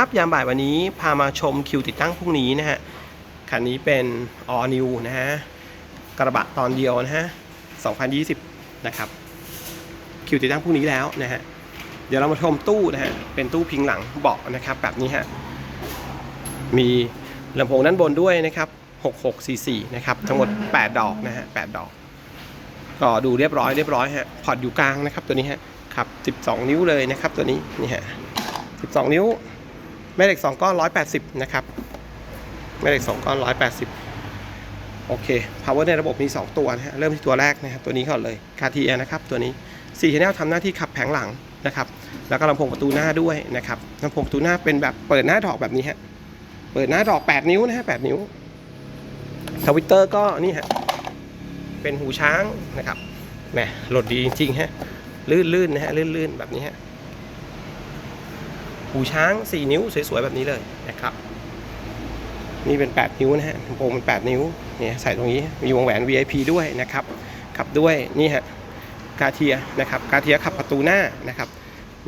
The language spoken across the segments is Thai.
ครับ ยามบ่ายวันนี้พามาชมคิวติดตั้งพรุ่งนี้นะฮะ คันนี้เป็น all new นะฮะ กระบะตอนเดียวนะฮะ 2020 นะครับ คิวติดตั้งพรุ่งนี้แล้วนะฮะ เดี๋ยวเรามาชมตู้นะฮะ เป็นตู้พิงหลังเบาะนะครับ แบบนี้ฮะ มีลำโพงด้านบนด้วยนะครับ 6644 นะครับ ทั้งหมด 8 ดอกนะฮะ 8 ดอก ก็ดูเรียบร้อยเรียบร้อยฮะ พอร์ตอยู่กลางนะครับตัวนี้ฮะครับ 12 นิ้วเลยนะครับตัวนี้ นี่ฮะ12 นิ้ว แม่เหล็ก2ก้อน180 นะครับ แม่เหล็ก2ก้อน180 โอเค power ในระบบมี 2 ตัวนะฮะ เริ่มที่ตัวแรกนะครับ ตัวนี้ก่อนเลย Cartier นะครับ ตัวนี้4 channel ทำหน้าที่ขับแผงหลังนะครับ แล้วก็ลำโพงประตูหน้าด้วยนะครับลำโพงประตูหน้าเป็นแบบเปิดหน้าดอกแบบนี้ฮะ เปิดหน้าดอก 8 นิ้วนะฮะ 8 นิ้วทวิตเตอร์ก็นี่ฮะ เป็นหูช้างนะครับ แหมโหลดดีจริงๆฮะ ลื่นๆนะฮะ ลื่นๆแบบนี้ฮะ หูช้าง 4 นิ้วสวยๆแบบนี้เลยนะครับ นี่เป็น 8 นิ้วนะฮะลำโพงเป็น 8 นิ้วเนี่ยใส่ตรงนี้มีวงแหวน VIP ด้วยนะครับขับด้วยนี่ฮะกาเทียนะครับกาเทียขับประตูหน้านะครับ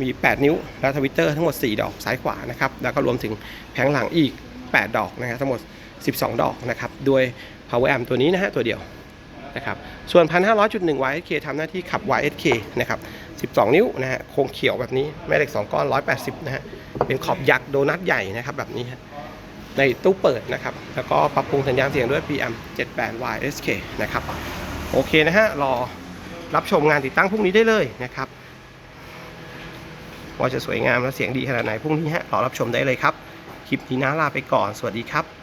มี 8 นิ้วแล้วทวิตเตอร์ทั้งหมด 4 ดอกซ้ายขวานะครับแล้วก็รวมถึงแผงหลังอีก 8 ดอกนะครับทั้งหมด 12 ดอกนะครับด้วย power amp ตัวนี้นะฮะตัวเดียว นะครับ ส่วน 1,500.1 YSK ทำหน้าที่ขับ YSK นะครับ 12 นิ้วนะฮะ โครงเขียวแบบนี้ แม่เหล็ก 2 ก้อน 180 นะฮะ เป็นขอบยักษ์โดนัทใหญ่นะครับแบบนี้ฮะ ในตู้เปิดนะครับ แล้วก็ปรับปรุงสัญญาณเสียงด้วย PM 78 YSK นะครับ โอเคนะฮะ รอรับชมงานติดตั้งพรุ่งนี้ได้เลยนะครับ ว่าจะสวยงามและเสียงดีขนาดไหนพรุ่งนี้ฮะ รอรับชมได้เลยครับ คลิปนี้นะลาไปก่อน สวัสดีครับ